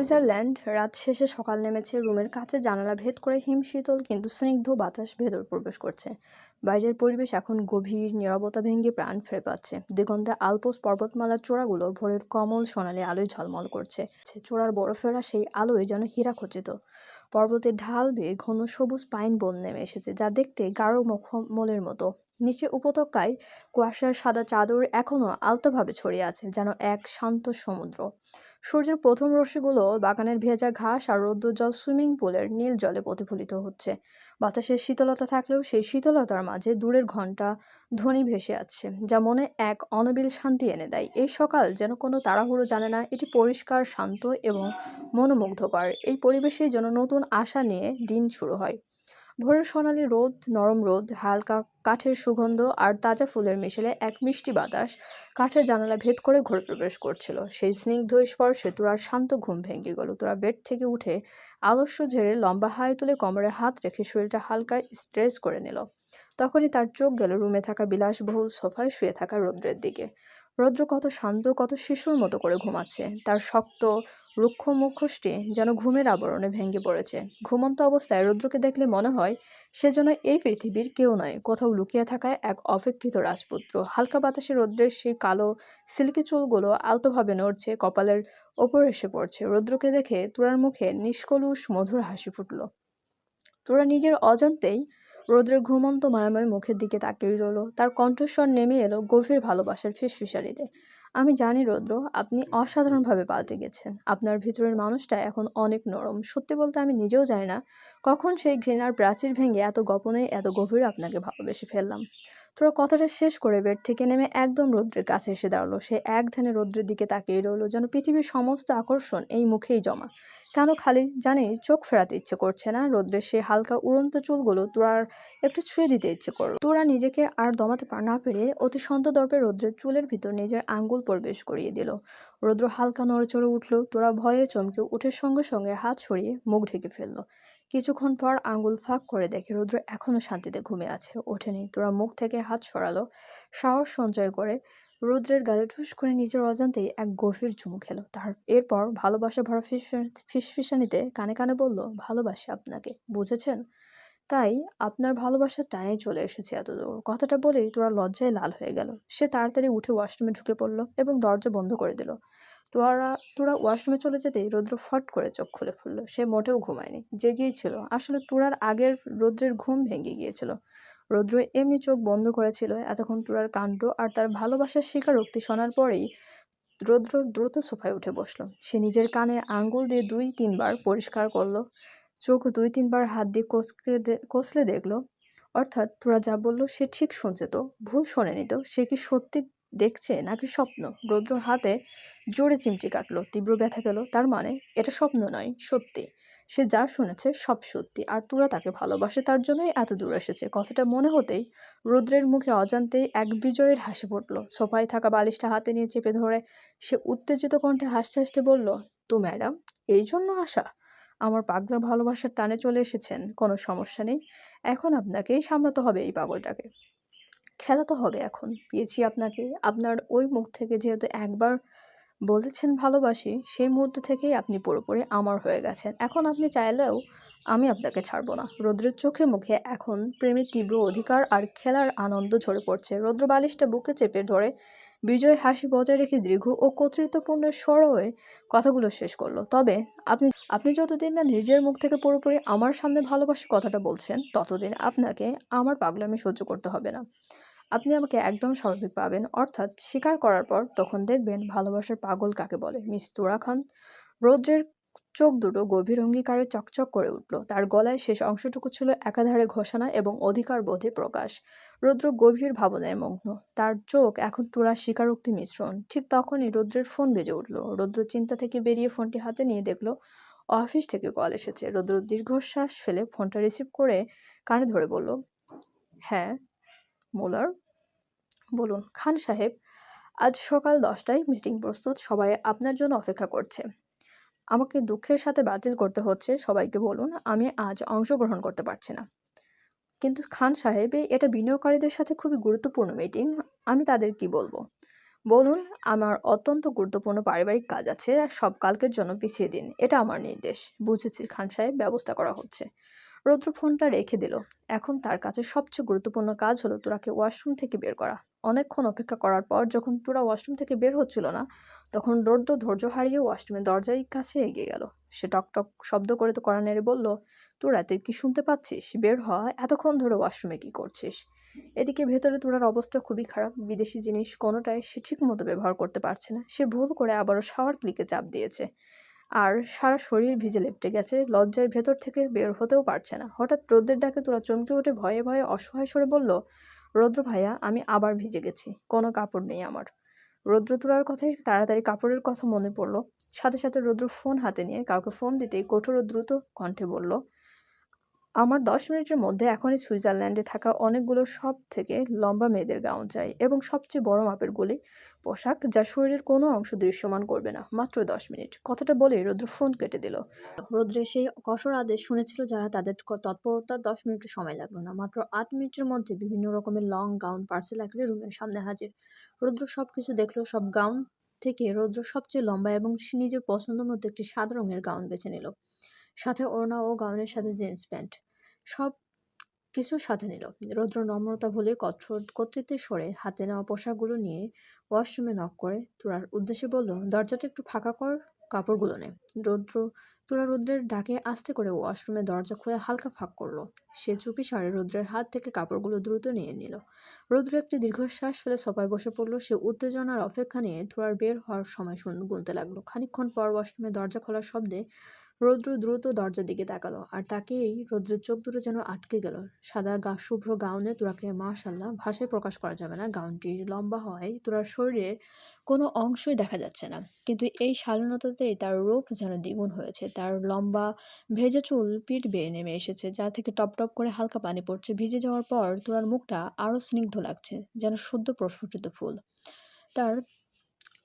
Switzerland রাত শেষে সকাল নেমেছে রুমের কাছে জানালা ভেদ করে হিমশীতল কিন্তু স্নিগ্ধ বাতাস ভেতর প্রবেশ করছে। বাইরের পরিবেশ এখন গভীর, নীরবতা ভেঙে প্রাণ ফিরে পাচ্ছে। দিগন্তে আলপোস পর্বতমালার চূড়াগুলো ভোরের কমল সোনালি আলোয় ঝলমল করছে। চূড়ার বরফেরা সেই আলোয় যেন হীরা খচিত। পর্বতের ঢাল বেয়ে ঘন সবুজ পাইন বন নেমে এসেছে, যা দেখতে গাঢ় মখমলের মতো। নিচে উপত্যকায় কুয়াশার সাদা চাদর এখনও আলতোভাবে ছড়িয়ে আছে, যেন এক শান্ত সমুদ্র। সূর্যের প্রথম রশ্মিগুলো বাগানের ভেজা ঘাস আর রৌদ্রজল সুইমিং পুলের নীল জলে প্রতিফলিত হচ্ছে। বাতাসের শীতলতা থাকলেও সেই শীতলতার মাঝে দূরের ঘণ্টা ধ্বনি ভেসে আছে যা মনে এক অনবিল শান্তি এনে দেয়। এই সকাল যেন কোনো তাড়াহুড়ো জানে না, এটি পরিষ্কার, শান্ত এবং মনোমুগ্ধকর। এই পরিবেশে যেন নতুন আশা নিয়ে দিন শুরু হয়। ভোরের সোনালি রোদ, নরম রোদ, হালকা কাঠের সুগন্ধ আর তাজা ফুলের মিশেলে এক মিষ্টি বাতাস কাঠের জানালা ভেদ করে ঘরে প্রবেশ করছিল। সেই স্নিগ্ধ স্পর্শে তোরার শান্ত ঘুম ভেঙে গেল। তোরা বেড থেকে উঠে আলস্য ঝেড়ে লম্বা হাই তুলে কোমরে হাত রেখে শরীরটা হালকা স্ট্রেচ করে নিল। তখনই তার চোখ গেল রুমে থাকা বিলাসবহুল সোফায় শুয়ে থাকা রৌদ্রের দিকে। রৌদ্র কত শান্ত, কত শিশুর মতো করে ঘুমাচ্ছে। তার শক্ত, রুক্ষ মুখোশটি যেন ঘুমের আবরণে ভেঙে পড়েছে। ঘুমন্ত অবস্থায় রৌদ্রকে দেখলে মনে হয় সে যেন এই পৃথিবীর কেউ নয়, কোথাও লুকিয়ে থাকায় এক অপেক্ষিত রাজপুত্র। হালকা বাতাসে রৌদ্রের সেই কালো, সিল্কি চুলগুলো আলতোভাবে নড়ছে, কপালের ওপর এসে পড়ছে। রৌদ্রকে দেখে তোরার মুখে নিষ্কলুষ মধুর হাসি ফুটল। তোরা নিজের অজান্তেই রৌদ্রের ঘুমন্ত মায়াময় মুখের দিকে তাকিয়ে রইল। তার কণ্ঠস্বর নেমে এলো গভীর ভালোবাসার ফিসফিসারিতে। আমি জানি রৌদ্র, আপনি অসাধারণভাবে পাল্টে গেছেন। আপনার ভিতরের মানুষটা এখন অনেক নরম। সত্যি বলতে আমি নিজেও জানি না কখন সেই ঘৃণার প্রাচীর ভেঙে এত গোপনে, এত গভীরে আপনাকে ভালোবেসে ফেললাম। তোরা কথাটা শেষ করে বেড থেকে নেমে একদম রৌদ্রের কাছে এসে দাঁড়াল। সে এক ধ্যানে রৌদ্রের দিকে তাকিয়ে রইল যেন পৃথিবীর সমস্ত আকর্ষণ এই মুখেই জমা। কেন খালি জানে চোখ ফেরাতে ইচ্ছে করছে না? রৌদ্রের সে হালকা উড়ন্ত চুলগুলো তোরার একটু ছুঁয়ে দিতে ইচ্ছে করল। তোরা নিজেকে আর দমাতে না পেরে অতি সন্ত দর্পে রৌদ্রের চুলের ভিতর নিজের আঙ্গুল প্রবেশ করিয়ে দিল। রৌদ্র হালকা নড়েচড়ে উঠল। তোরা ভয়ে চমকে উঠে সঙ্গে সঙ্গে হাত সরিয়ে মুখ ঢেকে ফেলল। কিছুক্ষণ পর আঙুল ফাঁক করে দেখে রুদ্র এখনও শান্তিতে ঘুমে আছে। ওঠেনি। তোরা মুখ থেকে হাত সরালো। সাহস সঞ্চয় করে রুদ্রের গালে ঠুস করে নিজের অজান্তেই এক গভীর চুমু খেলো। তার এরপর ভালোবাসা ভরা ফিস, ফিসফিসানিতে কানে কানে বলল, ভালোবাসি আপনাকে। বুঝেছেন? তাই আপনার ভালোবাসার টানেই চলে এসেছে এত দূর কথাটা বলেই তোরা লজ্জায় লাল হয়ে গেল। সে তাড়াতাড়ি উঠে ওয়াশরুমে ঢুকে পড়ল এবং দরজা বন্ধ করে দিল। তোরা তোরা ওয়াশরুমে চলে যেতেই রৌদ্র ফট করে চোখ খুলে ফেলল। সে মোটেও ঘুমায়নি, জেগেই ছিল। আসলে তুরার আগের রৌদ্রের ঘুম ভেঙে গিয়েছিল। রৌদ্র এমনি চোখ বন্ধ করেছিল। এতক্ষণ তুরার কাণ্ড আর তার ভালোবাসার স্বীকারোক্তি শোনার পরেই রৌদ্র দ্রুত সোফায় উঠে বসল। সে নিজের কানে আঙ্গুল দিয়ে দুই তিনবার পরিষ্কার করল। চোখ দুই তিনবার হাত দিয়ে কষলে কষলে দেখল। অর্থাৎ তোরা যা বলল সে ঠিক শুনছে তো। ভুল শোনেনি তো। সে কি সত্যি দেখছে নাকি স্বপ্ন? রৌদ্র হাতে জোরে চিমটি কাটলো, তীব্র ব্যথা পেল। তার মানে এটা স্বপ্ন নয়, সত্যি। সে যা শুনেছে সব সত্যি। আর তোরা তাকে ভালোবাসে, তার জন্যই এত দূর এসেছে। কথাটা মনে হতেই রৌদ্রের মুখে অজান্তেই এক বিজয়ের হাসি ফুটল। সোফায় থাকা বালিশটা হাতে নিয়ে চেপে ধরে সে উত্তেজিত কণ্ঠে হাসতে হাসতে বলল, তো ম্যাডাম, এই জন্য আসা আমার পাগলা ভালোবাসার টানে চলে এসেছেন, কোনো সমস্যা নেই। এখন আপনাকেই সামলাতে হবে এই পাগলটাকে। খেলা তো হবে এখন, পেয়েছি আপনাকে। আপনার ওই মুখ থেকে যেহেতু একবার বলেছেন ভালোবাসি, সেই মুহূর্ত থেকেই আপনি পুরোপুরি আমার হয়ে গেছেন। এখন আপনি চাইলেও আমি আপনাকে ছাড়বো না। রৌদ্রের চোখে মুখে এখন প্রেমের তীব্র অধিকার আর খেলার আনন্দ ঝরে পড়ছে। রৌদ্র বালিশটা বুকে চেপে ধরে বিজয় হাসি বজায় রেখে দীর্ঘ ও কর্তৃত্বপূর্ণ হয়ে কথাগুলো শেষ করল। তবে আপনি আপনি যতদিন না নিজের মুখ থেকে পুরোপুরি আমার সামনে ভালোবাসার কথাটা বলছেন, ততদিন আপনাকে আমার পাগলামি সহ্য করতে হবে না। আপনি আমাকে একদম স্বাভাবিক পাবেন, অর্থাৎ স্বীকার করার পর তখন দেখবেন ভালোবাসার পাগল কাকে বলে, মিস তুরা খান রৌদ্রের চোখ দুটো গভীর অঙ্গীকারে চকচক করে উঠল। তার গলায় শেষ অংশটুকু ছিল একাধারে ঘোষণা এবং অধিকার বোধে প্রকাশ। রৌদ্র গভীর ভাবনায় মগ্ন। তার চোখ এখন তুরার স্বীকারোক্তি মিশ্রণ। ঠিক তখনই রৌদ্রের ফোন বেজে উঠল। রৌদ্র চিন্তা থেকে বেরিয়ে ফোনটি হাতে নিয়ে দেখল, অফিস থেকে কল এসেছে। রৌদ্র দীর্ঘশ্বাস ফেলে ফোনটা রিসিভ করে কানে ধরে বলল হ্যাঁ মোলার? বলুন, খান সাহেব, আজ সকাল দশটায় মিটিং প্রস্তুত। সবাই আপনার জন্য অপেক্ষা করছে। আমাকে দুঃখের সাথে বাতিল করতে হচ্ছে, সবাইকে বলুন, আমি আজ অংশগ্রহণ করতে পারছি না। কিন্তু খান সাহেব, এটা বিনিয়োগকারীদের সাথে খুবই গুরুত্বপূর্ণ মিটিং আমি তাদের কি বলব? বলুন, আমার অত্যন্ত গুরুত্বপূর্ণ পারিবারিক কাজ আছে, সব কালকের জন্য পিছিয়ে দিন, এটা আমার নির্দেশ, বুঝেছি খান সাহেব, ব্যবস্থা করা হচ্ছে। রৌদ্র ফোনটা রেখে দিল। এখন তার কাছে সবচেয়ে গুরুত্বপূর্ণ কাজ হলো তোরাকে ওয়াশরুম থেকে বের করা। অনেকক্ষণ অপেক্ষা করার পর যখন তোরা ওয়াশরুম থেকে বের হচ্ছিল না, তখন রৌদ্র ধৈর্য হারিয়ে ওয়াশরুমের দরজায় কাছে এগিয়ে গেল। সে টক টক শব্দ করে তো কড়া নেড়ে বলল, তোরা তুই কি শুনতে পাচ্ছিস? বের হ, এতক্ষণ ধরে ওয়াশরুমে কি করছিস? এদিকে ভেতরে তোরার অবস্থা খুবই খারাপ। বিদেশি জিনিস কোনোটাই সে ঠিক মতো ব্যবহার করতে পারছে না। সে ভুল করে আবারও শাওয়ার ক্লিকে চাপ দিয়েছে। আর সারা শরীর ভিজে লেপটে গেছে। লজ্জায় ভেতর থেকে বের হতেও পারছে না। হঠাৎ রোদ্রের ডাকে তোরা চমকে উঠে ভয়ে ভয়ে অসহায় সরে বলল, রৌদ্র ভাইয়া, আমি আবার ভিজে গেছি। কোনো কাপড় নেই আমার। রৌদ্র তোলার কথাই তাড়াতাড়ি কাপড়ের কথা মনে পড়ল। সাথে সাথে রৌদ্র ফোন হাতে নিয়ে কাউকে ফোন দিতেই কঠোর ও দ্রুত কণ্ঠে বলল আমার দশ মিনিটের মধ্যে এখনই সুইজারল্যান্ডে থাকা অনেকগুলো সব থেকে লম্বা মেয়েদের গাউন চাই এবং সবচেয়ে বড় মাপের গুলি পোশাক যা শরীরের কোনো অংশ দৃশ্যমান করবে না। মাত্র দশ মিনিট। কথাটা বলে রৌদ্র ফোন কেটে দিল। রৌদ্রের সেই কঠোর আদেশ শুনেছিল যারা তাদের তৎপরতা দশ মিনিটের সময় লাগল না। মাত্র আট মিনিটের মধ্যে বিভিন্ন রকমের লং গাউন, পার্সেল আকারে রুমের সামনে হাজির। রৌদ্র সব কিছু দেখল। সব গাউন থেকে রৌদ্র সবচেয়ে লম্বা এবং নিজের পছন্দ মতো একটি সাদা রঙের গাউন বেছে নিল। সাথে ওড়না ও গাউনের সাথে জিন্স প্যান্ট। সব কিছু সাথে নিল। রৌদ্র নম্রতা ভুলে কঠোর কর্তৃত্বের সরে হাতে নেওয়া পোশাকগুলো নিয়ে ওয়াশরুমে নক করে তোরার উদ্দেশ্যে বলল, দরজাটা একটু ফাঁকা কর, কাপড়গুলো নে। রৌদ্র তোরা রৌদ্রের ডাকে আস্তে করে ওয়াশরুমে দরজা খুলে হালকা ফাঁক করল। সে চুপি সারে রৌদ্রের হাত থেকে কাপড়গুলো দ্রুত নিয়ে নিল। রৌদ্র একটি দীর্ঘশ্বাস ফেলে সবাই বসে পড়ল। সে উত্তেজনার অপেক্ষা নিয়ে তোরার বের হওয়ার সময় গুনতে লাগল। খানিক্ষণ পর ওয়াশরুমে দরজা খোলার শব্দে রৌদ্র দ্রুত দরজার দিকে তাকালো, আর তাকেই রৌদ্রের চোখ দুটো যেন আটকে গেল। সাদা গা, শুভ্র গাউনে তোরাকে মাশাল্লাহ ভাষায় প্রকাশ করা যাবে না। গাউনটি লম্বা হওয়ায় তোরার শরীরের কোনো অংশই দেখা যাচ্ছে না। কিন্তু এই শালীনতাতেই তার রূপ যেন দ্বিগুণ হয়েছে। তার লম্বা ভেজা চুল পিঠ বেয়ে নেমে এসেছে, যা থেকে টপ টপ করে হালকা পানি পড়ছে। ভিজে যাওয়ার পর তোরার মুখটা আরও স্নিগ্ধ লাগছে, যেন সদ্য প্রস্ফুটিত ফুল। তার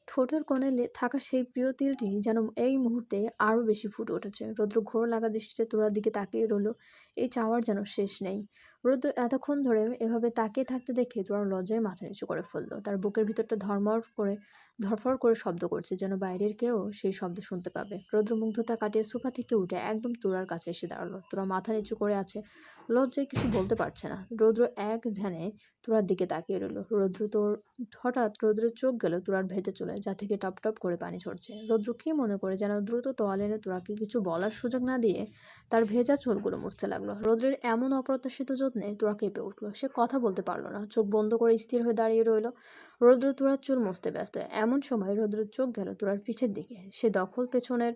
ঠোঁটের কোণে থাকা সেই প্রিয় তিলটি যেন এই মুহূর্তে আরও বেশি ফুটে উঠেছে। রৌদ্র ঘোর লাগা দৃষ্টিতে তোরার দিকে তাকিয়ে রইল। এই চাওয়ার যেন শেষ নেই। রৌদ্র এতক্ষণ ধরে এভাবে তাকিয়ে থাকতে দেখে তোরা লজ্জায় মাথা নিচু করে ফেলল। তার বুকের ভিতরটা ধর্মর করে ধরফর করে শব্দ করছে যেন বাইরের কেউ সেই শব্দ শুনতে পাবে। রৌদ্র মুগ্ধতা কাটিয়ে সোফা থেকে উঠে একদম তোরার কাছে এসে দাঁড়াল। তোরা মাথা নিচু করে আছে, লজ্জায় কিছু বলতে পারছে না। রৌদ্র এক ধ্যানে তোরার দিকে তাকিয়ে রইল। রৌদ্র তোর হঠাৎ রৌদ্রের চোখ গেল তোরার ভেজে চলে যা থেকে টপ টপ করে পানি ঝরছে। রৌদ্র কি মনে করে যেন দ্রুত তোয়াল এনে তোরাকে কিছু বলার সুযোগ না দিয়ে তার ভেজা চুলগুলো মুছতে লাগল। রৌদ্রের এমন অপ্রত্যাশিত যত্নে তোরা কেঁপে উঠল। সে কথা বলতে পারল না। চোখ বন্ধ করে স্থির হয়ে দাঁড়িয়ে রইল। রৌদ্র তোরার চুল মুছতে ব্যস্ত। এমন সময় রৌদ্রের চোখ গেল তোরার পিছের দিকে। সে দখল পেছনের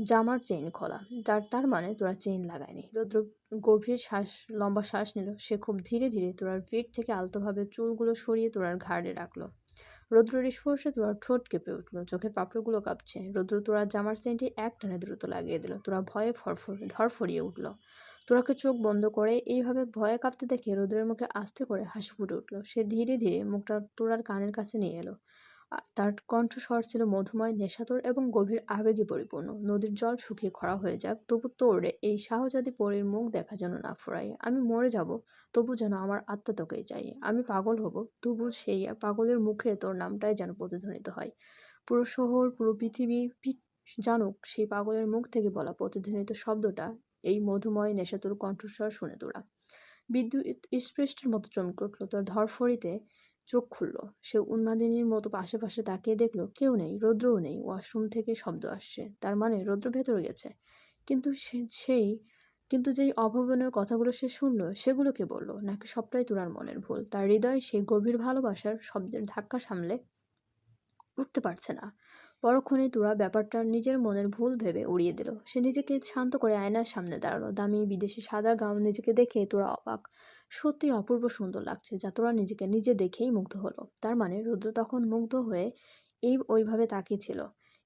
জামার চেইন খোলা। যার তার মানে তোরা চেইন লাগায়নি। রৌদ্র গভীর শ্বাস, লম্বা শ্বাস নিল। সে খুব ধীরে ধীরে তোরার পিঠ থেকে আলতোভাবে চুলগুলো সরিয়ে তোরার ঘাড়ে রাখল। রৌদ্রের স্পর্শে তোরা ঠোঁট কেঁপে উঠল, চোখের পাপড়গুলো কাঁপছে। রৌদ্র তোরা জামার সেন্টি এক টানে দ্রুত লাগিয়ে দিল, তোরা ভয়ে ফরফর ধরফরিয়ে উঠল। তোরাকে চোখ বন্ধ করে এইভাবে ভয়ে কাঁপতে দেখে রৌদ্রের মুখে আস্তে করে হাসি ফুটে উঠল। সে ধীরে ধীরে মুখটা তোরার কানের কাছে নিয়ে এলো। তার কণ্ঠস্বর ছিল মধুময়, নেশাতর এবং গভীর আবেগে পরিপূর্ণ। নদীর জল শুকিয়ে খরা হয়ে যাক, তবু তোরে এই শাহজাদি পরীর মুখ দেখা যেন না ফুরাই আমি মরে যাব, তবু যেন আমার আত্মা তোকেই চাই আমি পাগল হব, তবু সেই পাগলের মুখে তোর নামটাই যেন প্রতিধ্বনিত হয়। পুরো শহর, পুরো পৃথিবী জানুক সেই পাগলের মুখ থেকে বলা প্রতিধ্বনিত শব্দটা, এই মধুময়, নেশাতুর কণ্ঠস্বর শুনে তোরা। বিদ্যুৎ স্পৃষ্টের মতো চমকে উঠল। তোর ধরফড়িতে চোখ খুলল। সে উন্মাদিনীর মতো আশেপাশে তাকিয়ে দেখল, কেউ নেই, রৌদ্রও নেই, ওয়াশরুম থেকে শব্দ আসছে। তার মানে রৌদ্র ভেতরে গেছে। কিন্তু সে, সেই, কিন্তু যেই অভাবনীয় কথাগুলো সে শুনলো সেগুলোকে বলল? নাকি সবটাই তোরার মনের ভুল? তার হৃদয় সেই গভীর ভালোবাসার শব্দের ধাক্কা সামলে উঠতে পারছে না। পরক্ষণে তুরা ব্যাপারটা নিজের মনের ভুল ভেবে উড়িয়ে দিল। সে নিজেকে শান্ত করে আয়নার সামনে দাঁড়াল। দামি বিদেশি সাদা গাউন নিজেকে দেখে তোরা অবাক। সত্যি অপূর্ব সুন্দর লাগছে, যা তোরা নিজেকে নিজে দেখেই মুগ্ধ হলো। তার মানে রুদ্র তখন মুগ্ধ হয়ে এই ওইভাবে তাকিয়েছিল।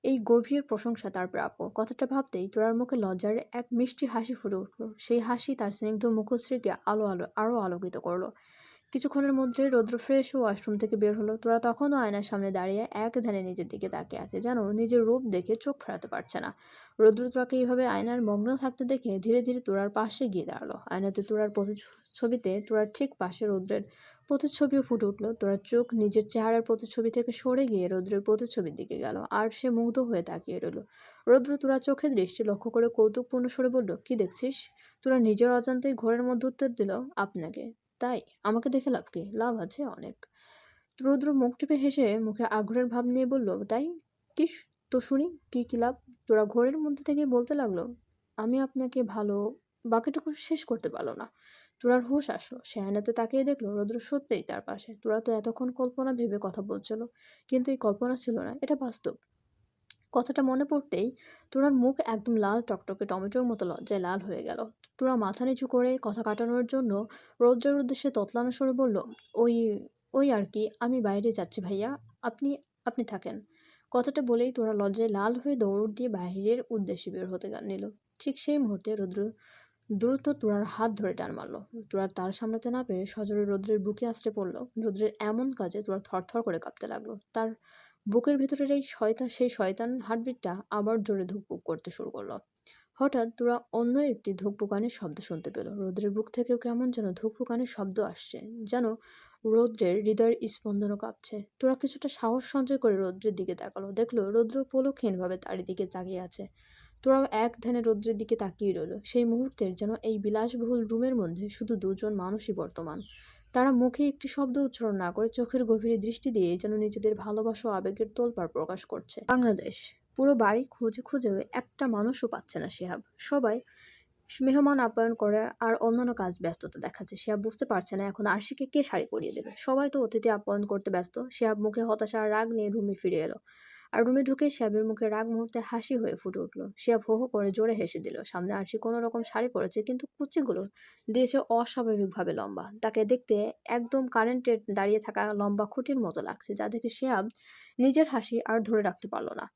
এই গভীর প্রশংসা তার প্রাপ্য। কথাটা ভাবতেই তোরার মুখে লজ্জার এক মিষ্টি হাসি ফুটে উঠল। সেই হাসি তার স্নিগ্ধ মুখশ্রীকে আলো আলো আরও আলোকিত করল। কিছুক্ষণের মধ্যেই রৌদ্র ফ্রেশ ও ওয়াশরুম থেকে বের হলো। তোরা তখনও আয়নার সামনে দাঁড়িয়ে এক ধ্যানে নিজের দিকে তাকিয়ে আছে যেন নিজের রূপ দেখে চোখ ফেরাতে পারছে না। রৌদ্র তোরাকে এইভাবে আয়নার মগ্ন থাকতে দেখে ধীরে ধীরে তোরার পাশে গিয়ে দাঁড়াল। আয়নাতে তোরার প্রতিচ্ছবিতে তোরার ঠিক পাশে রৌদ্রের প্রতিচ্ছবিও ফুটে উঠল। তোরা চোখ নিজের চেহারার প্রতিচ্ছবি থেকে সরে গিয়ে রৌদ্রের প্রতিচ্ছবির দিকে গেল আর সে মুগ্ধ হয়ে তাকিয়ে রইল। রৌদ্র তোরা চোখে দৃষ্টি লক্ষ্য করে কৌতুকপূর্ণ সরে বলল, কি দেখছিস? তোরা নিজের অজান্তেই ঘোরের মধ্যে উত্তর দিল, আপনাকে। তাই আমাকে দেখে লাভ কি? লাভ আছে অনেক। রুদ্র মুখ টিপে হেসে মুখে আগ্রহের ভাব নিয়ে বলল, তাই? কি তো শুনি, কি কি লাভ? তোরা ঘোরের মধ্যে থেকে বলতে লাগল, আমি আপনাকে ভালো বাকিটুকু শেষ করতে পারল না। তোরার হুঁশ আসলো সে আয়নাতে তাকিয়ে দেখল রৌদ্র সত্যিই তার পাশে। তোরা তো এতক্ষণ কল্পনা ভেবে কথা বলছিল, কিন্তু এই কল্পনা ছিল না, এটা বাস্তব। কথাটা মনে পড়তেই তোরার মুখ একদম লাল টকটকে টমেটোর মতো লজ্জায় লাল হয়ে গেল। তোরা মাথা নিচু করে কথা কাটানোর জন্য রৌদ্রের উদ্দেশ্যে ততলানো সরে বলল, ওই ওই আর কি, আমি বাইরে যাচ্ছি ভাইয়া, আপনি আপনি থাকেন। কথাটা বলেই তোরা লজ্জায় লাল হয়ে দৌড় দিয়ে বাইরের উদ্দেশ্যে বের হতে নিল। ঠিক সেই মুহূর্তে রৌদ্র দ্রুত তোরার হাত ধরে টান মারলো। তোরার তার সামলাতে না পেরে সজোরে রৌদ্রের বুকে আছড়ে পড়ল। রৌদ্রের এমন কাজে তোরা থরথর করে কাঁপতে লাগল। তার বুকের ভিতরের এই শয়তান সেই শয়তান হার্টবিটটা আবার জোরে ধুকপুক করতে শুরু করল। হঠাৎ তোরা অন্য একটি ধুকপুকানির শব্দ শুনতে পেল। রৌদ্রের বুক থেকেও কেমন যেন ধুকপুকানির শব্দ আসছে, যেন রৌদ্রের হৃদয়ের স্পন্দনও কাঁপছে। তোরা কিছুটা সাহস সঞ্চয় করে রৌদ্রের দিকে তাকালো। দেখল, রৌদ্র পোলকহীনভাবে তার দিকে তাকিয়ে আছে। তোরাও এক ধ্যানে রৌদ্রের দিকে তাকিয়ে রইল। সেই মুহূর্তের যেন এই বিলাসবহুল রুমের মধ্যে শুধু দুজন মানুষই বর্তমান। তারা মুখে একটি শব্দ উচ্চারণ না করে চোখের গভীরে দৃষ্টি দিয়ে যেন নিজেদের ভালোবাসা আবেগের তোলপাড় প্রকাশ করছে। বাংলাদেশ। পুরো বাড়ি খুঁজে খুঁজেও একটা মানুষও পাচ্ছে না শিহাব। সবাই মেহমান আপ্যায়ন করে আর অন্যান্য কাজ ব্যস্ততা দেখাচ্ছে। শিহাব বুঝতে পারছে না এখন আরশিকে কে শাড়ি পরিয়ে দেবে। সবাই তো অতিথি আপ্যায়ন করতে ব্যস্ত। শিহাব মুখে হতাশা আর রাগ নিয়ে রুমে ফিরে এলো। আর রুমে ঢুকে শিহাবের মুখে রাগ মুহূর্তে হাসি হয়ে ফুটে উঠল। শিহাব হো হো করে জোরে হেসে দিল, সামনে আরশি কোনো রকম শাড়ি পরেছে, কিন্তু কুচিগুলো দিয়েছে অস্বাভাবিকভাবে লম্বা। তাকে দেখতে একদম কারেন্টের দাঁড়িয়ে থাকা লম্বা খুঁটির মতো লাগছে, যা দেখে শিহাব নিজের হাসি আর ধরে রাখতে পারল না।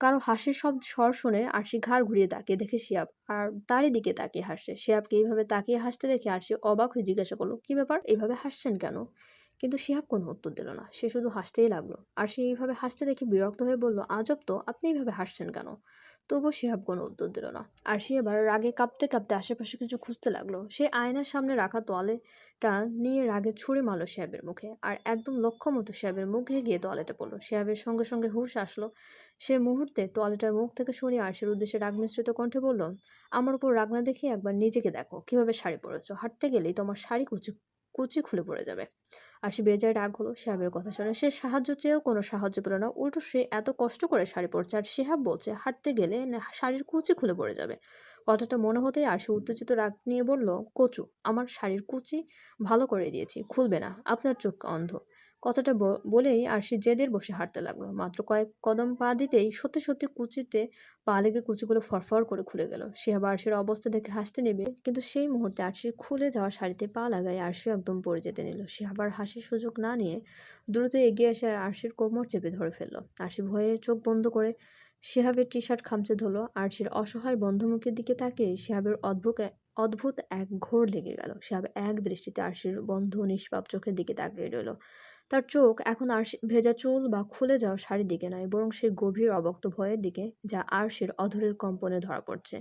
কারও হাসির শব্দ স্বর শুনে আরশি ঘাড় ঘুরিয়ে তাকিয়ে দেখে শিয়াব। আর তারই দিকে তাকিয়ে হাসছে শিয়াবকে এইভাবে তাকিয়ে হাসতে দেখে আরশি অবাক হয়ে জিজ্ঞাসা করল, কি ব্যাপার? এইভাবে হাসছেন কেন? কিন্তু শিহাব কোনো উত্তর দিল না। সে শুধু হাসতেই লাগল। আর সে এইভাবে হাসতে দেখে বিরক্ত হয়ে বলল, আজব তো! আপনি এইভাবে হাসছেন কেন? তবুও শিহাব কোনো উত্তর দিল না। আর সে এবার রাগে কাঁপতে কাঁপতে আশেপাশে কিছু খুঁজতে লাগল। সে আয়নার সামনে রাখা তোয়ালেটা নিয়ে রাগে ছুঁড়ে মারলো শিহাবের মুখে আর একদম লক্ষ্য মতো শিহাবের মুখে গিয়ে তোয়ালেটা পড়ল। শিহাবের সঙ্গে সঙ্গে হুঁশ আসলো। সে মুহূর্তে তোয়ালেটার মুখ থেকে সরিয়ে আরশির উদ্দেশ্যে রাগ মিশ্রিত কণ্ঠে বলল, আমার উপর রাগ না দেখিয়ে একবার নিজেকে দেখো। কীভাবে শাড়ি পরেছো? হাঁটতে গেলেই তোমার শাড়ি কুচি কুচি খুলে পড়ে যাবে। আর সে বেজায় রাগ হলো শেহাবের কথা শুনে। সে সাহায্য চেয়েও কোনো সাহায্য পেল না। উল্টো সে এত কষ্ট করে শাড়ি পরছে আর শেহাব বলছে, হাঁটতে গেলে শাড়ির কুচি খুলে পড়ে যাবে। কথাটা মনে হতেই আর সে উত্তেজিত রাগ নিয়ে বলল, কচু, আমার শাড়ির কুচি ভালো করে দিয়েছি, খুলবে না, আপনার চোখ অন্ধ। কথাটা বলেই আর সে জেদের বসে হাঁটতে লাগল। মাত্র কয়েক কদম পা দিতেই সত্যি সত্যি কুচিতে পা লেগে কুচিগুলো ফরফর করে খুলে গেল। সে আবার আরশির অবস্থা দেখে হাসতে নেবে, কিন্তু সেই মুহূর্তে আরশির খুলে যাওয়া শাড়িতে পা লাগায় আরশি একদম পড়ে যেতে নিল। সে আবার হাসির সুযোগ না নিয়ে দ্রুত এগিয়ে এসে আরশির কোমর চেপে ধরে ফেলল। আরশি ভয়ে চোখ বন্ধ করে শিহাবের টি শার্ট খামচে ধরলো। আরশির অসহায় বন্ধমুখের দিকে তাকিয়ে শিহাবের অদ্ভুত অদ্ভুত এক ঘোর লেগে গেল। শিহাব এক দৃষ্টিতে আরশির বন্ধ নিষ্পাপ চোখের দিকে তাকিয়ে রইল। তার চোখ এখন আর ভেজা চুল বা খুলে যাওয়া শাড়ির দিকে নয়, বরং সে গভীর অবক্ত ভয়ের দিকে, যা আরশির অধরের কম্পনে ধরা পড়ছে।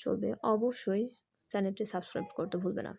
চলবে অবশ্যই চ্যানেলটি সাবস্ক্রাইব করতে ভুলবে না।